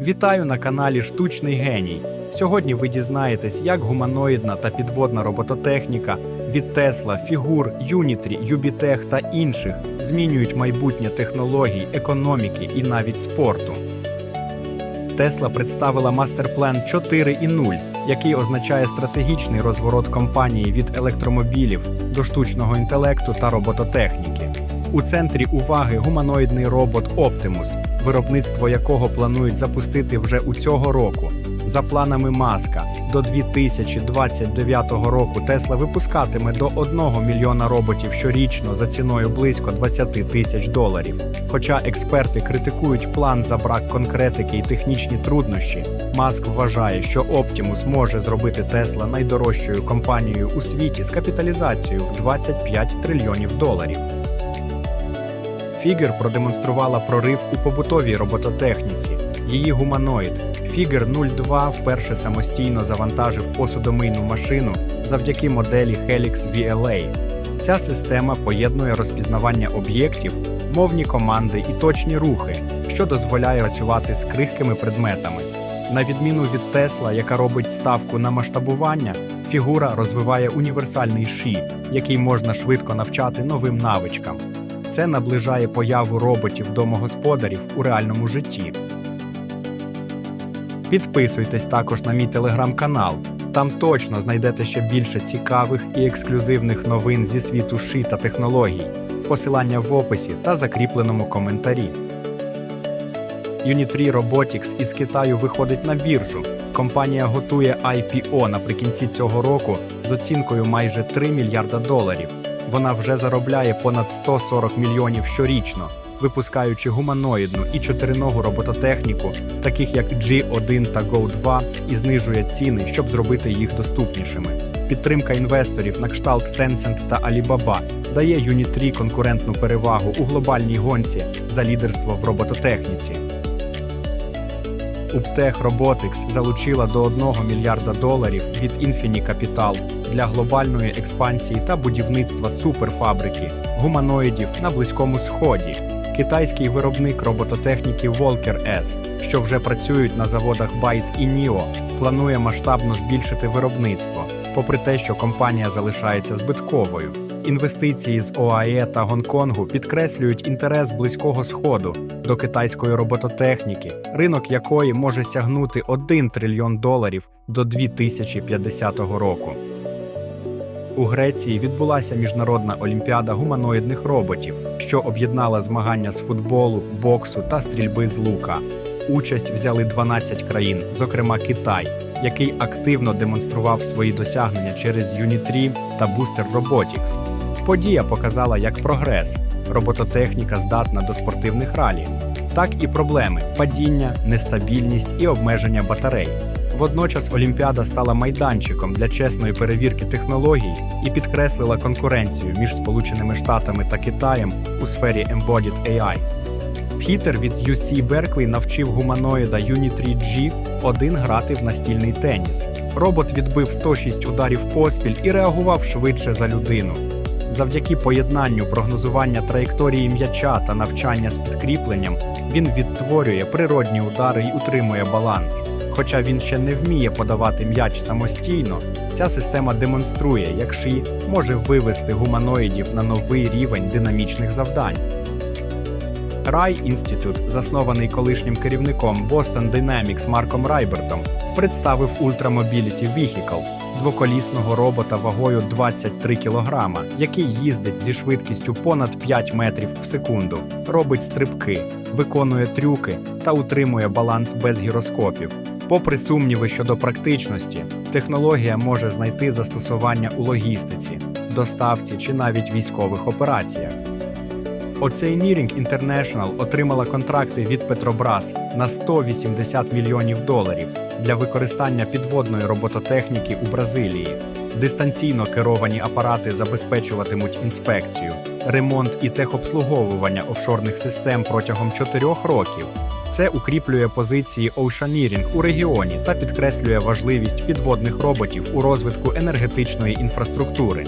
Вітаю на каналі Штучний Геній. Сьогодні ви дізнаєтесь, як гуманоїдна та підводна робототехніка від Тесла, Фігур, Юнітрі, Юбітех та інших змінюють майбутнє технологій, економіки і навіть спорту. Тесла представила мастер-план 4.0, який означає стратегічний розворот компанії від електромобілів до штучного інтелекту та робототехніки. У центрі уваги гуманоїдний робот Optimus, виробництво якого планують запустити вже у цього року. За планами Маска, до 2029 року Тесла випускатиме до 1 мільйона роботів щорічно за ціною близько 20 тисяч доларів. Хоча експерти критикують план за брак конкретики і технічні труднощі, Маск вважає, що Optimus може зробити Тесла найдорожчою компанією у світі з капіталізацією в 25 трильйонів доларів. Фігер продемонструвала прорив у побутовій робототехніці. Її гуманоїд Фігер 02 вперше самостійно завантажив посудомийну машину завдяки моделі Helix VLA. Ця система поєднує розпізнавання об'єктів, мовні команди і точні рухи, що дозволяє працювати з крихкими предметами. На відміну від Тесла, яка робить ставку на масштабування, фігура розвиває універсальний ші, який можна швидко навчати новим навичкам. Це наближає появу роботів домогосподарів у реальному житті. Підписуйтесь також на мій телеграм-канал. Там точно знайдете ще більше цікавих і ексклюзивних новин зі світу ши та технологій. Посилання в описі та закріпленому коментарі. Unitree Robotics із Китаю виходить на біржу. Компанія готує IPO наприкінці цього року з оцінкою майже 3 мільярда доларів. Вона вже заробляє понад 140 мільйонів щорічно, випускаючи гуманоїдну і чотириногу робототехніку, таких як G1 та Go2, і знижує ціни, щоб зробити їх доступнішими. Підтримка інвесторів на кшталт Tencent та Alibaba дає Unitree конкурентну перевагу у глобальній гонці за лідерство в робототехніці. Uptech Robotics залучила до 1 мільярда доларів від Infinity Capital для глобальної експансії та будівництва суперфабрики гуманоїдів на Близькому Сході. Китайський виробник робототехніки Volker S, що вже працюють на заводах Byte і NIO, планує масштабно збільшити виробництво, попри те, що компанія залишається збитковою. Інвестиції з ОАЕ та Гонконгу підкреслюють інтерес Близького Сходу до китайської робототехніки, ринок якої може сягнути 1 трильйон доларів до 2050 року. У Греції відбулася міжнародна олімпіада гуманоїдних роботів, що об'єднала змагання з футболу, боксу та стрільби з лука. Участь взяли 12 країн, зокрема Китай, який активно демонстрував свої досягнення через Unitree та Booster Robotics. Подія показала як прогрес. Робототехніка здатна до спортивних ралі, так і проблеми падіння, нестабільність і обмеження батарей. Водночас Олімпіада стала майданчиком для чесної перевірки технологій і підкреслила конкуренцію між Сполученими Штатами та Китаєм у сфері Embodied AI. Пітер від UC Берклі навчив гуманоїда Unitree G один грати в настільний теніс. Робот відбив 106 ударів поспіль і реагував швидше за людину. Завдяки поєднанню прогнозування траєкторії м'яча та навчання з підкріпленням він відтворює природні удари і утримує баланс. Хоча він ще не вміє подавати м'яч самостійно, ця система демонструє, як ши може вивести гуманоїдів на новий рівень динамічних завдань. Рай Інститут, заснований колишнім керівником Boston Dynamics Марком Райбертом, представив Mobility Vehicle – двоколісного робота вагою 23 кг, який їздить зі швидкістю понад 5 метрів в секунду, робить стрибки, виконує трюки та утримує баланс без гіроскопів. Попри сумніви щодо практичності, технологія може знайти застосування у логістиці, доставці чи навіть військових операціях. Oceaneering International отримала контракти від Petrobras на 180 мільйонів доларів для використання підводної робототехніки у Бразилії. Дистанційно керовані апарати забезпечуватимуть інспекцію, ремонт і техобслуговування офшорних систем протягом чотирьох років. Це укріплює позиції Oceaneering у регіоні та підкреслює важливість підводних роботів у розвитку енергетичної інфраструктури.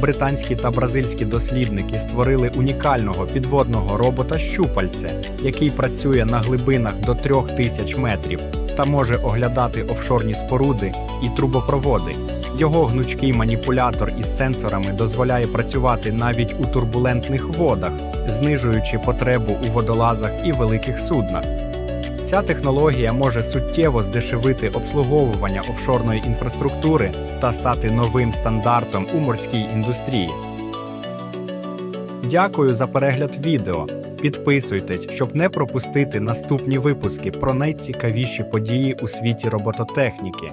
Британські та бразильські дослідники створили унікального підводного робота щупальце, який працює на глибинах до 3000 метрів та може оглядати офшорні споруди і трубопроводи. Його гнучкий маніпулятор із сенсорами дозволяє працювати навіть у турбулентних водах, знижуючи потребу у водолазах і великих суднах. Ця технологія може суттєво здешевити обслуговування офшорної інфраструктури та стати новим стандартом у морській індустрії. Дякую за перегляд відео. Підписуйтесь, щоб не пропустити наступні випуски про найцікавіші події у світі робототехніки.